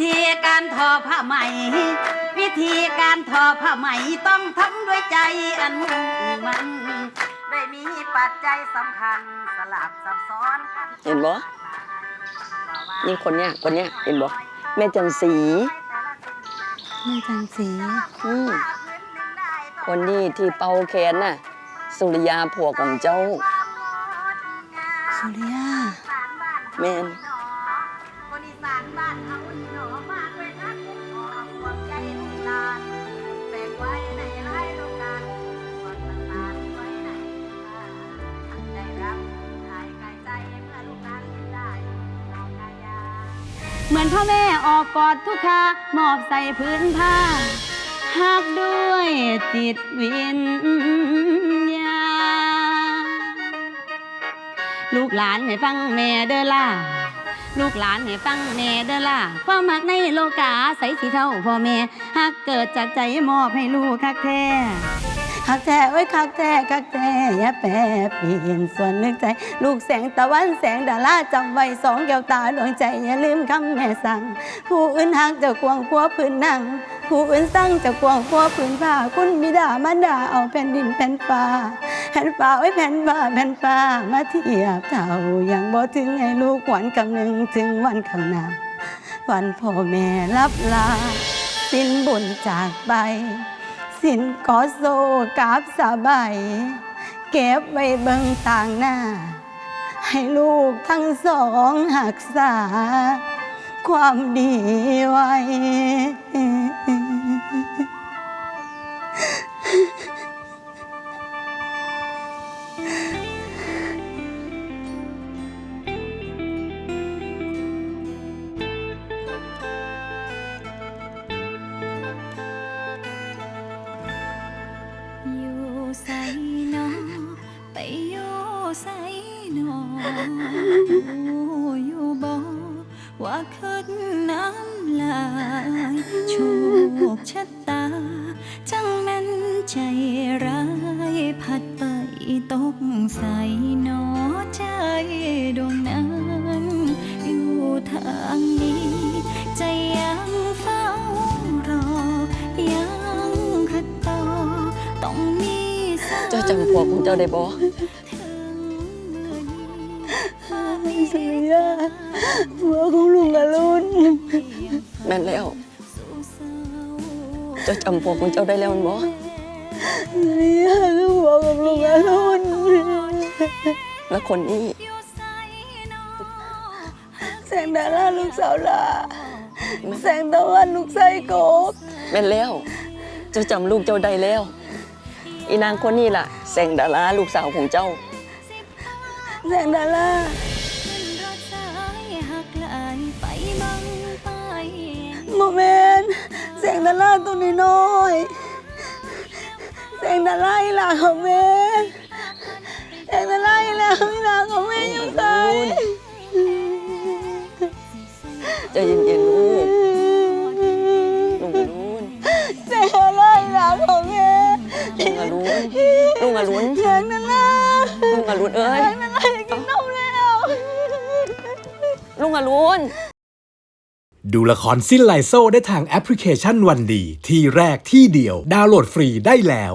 ธีการทอผ้าไหม วิธีการทอผ้าไหมต้องทำด้วยใจอันมุ่งมันได้มีปัจจัยสำคัญสลับซับซ้อนเห็นบ่นี่คนเนี้ยคนเนี้ยเห็นบ่แม่จันสีแม่จันสีอืมคนนี้ที่เป่าแขนน่ะ สุริยาผัวของเจ้า สุริยาแม่นคนอีสานบ้านเฮานี่เนาะมากเลยนะคุ้มครอห่วงใยลูกหลานแบกไว้ในหลายโรงงานส่วนต่างๆไว้ในบ้านได้รับหายกายใจเมื่อลูกหลานเห็นได้นองกายา เหมือนพ่อแม่ออกกอดทุกคามอบใส่พื้นผ้าหักด้วยจิตวิญญาลูกหลานให้ฟังแม่เด้อล่ะ ลูกหลานให้ฟังแม่เด้อล่ะความหักในโลกาใสสีเท่าพ่อแม่หักเกิดจากใจมอบให้ลูกคักแท้คักแท้ไว้ยคักแท้คักแท้อย่าแปรเปลี่ยนส่วนนึกใจ ลูกแสงตะวันแสงดาราจำไว้สองแก้วตาดวงใจ อย่าลืมคำแม่สั่ง ผู้อื่นหักจะควงพัวพื้นนั่ง ผู้อื่นสั่งจะควงพัวพื้นผ้าคุณบิดามารดาเอาแผ่นดินแผ่นฟ้า ผ่นฟ้าไว้แผ่นฟ้าแผ่นฟ้ามาเทียบเท่ายังบ่ถึงให้ลูกหวนคำหนึ่งถึงวันข้างหน้าวันพ่อแม่รับลา สิ้นบุญจากไป สิ้นกอโซกราบสาบายเก็บไว้เบิ่งต่างหน้า ให้ลูกทั้งสองหักษา ความดีไว้ อยู่บ่ว่าคืนน้ำลายโชคชะตา จังแม่นใจร้ายพัดไปตกใส่นอใจดวงนั้นอยู่ทางนี้ ใจยังเฝ้ารอ ยังคัดต่อต้องมีเจ้าจำผัวของเจ้าได้บ่ถึงมือนี้ สุริยาหัวของลุงอรุณแม่นแล้วสู่เศร้าเจ้าจำผัวของเจ้าได้แล้วแม่นบ่สุริยาคือหัวของลุงอรุณแล้วคนนี้อยู่ใส่นอแสงดาราลูกสาวลาแสงตะวันลูกไส้กบแม่นแล้ว เจ้าจำลูกเจ้าได้แล้ว อีนางคนนี้ล่ะ แสงดาราลูกสาวของเจ้า แสงดาราขึ้นรถสายหักหลายไปบังไปโมเมนแสงดาราตัวน้อยแสงดาราอีหลาของแม่แสงดาราอีหลาอีหลาของแม่อยู่ไหนใจเย็นๆลูกลุงอรุณแสงดาราอีหลาของแม่ลุงอรุณลุงอรุณแสงดาราลุงอรุณเอ้ยแสงดาราอยากกินนมแล้ว ลุงอรุณ ดูละครสิ้นไลโซได้ทางแอปพลิเคชันวันดี ที่แรกที่เดียว ดาวน์โหลดฟรีได้แล้ว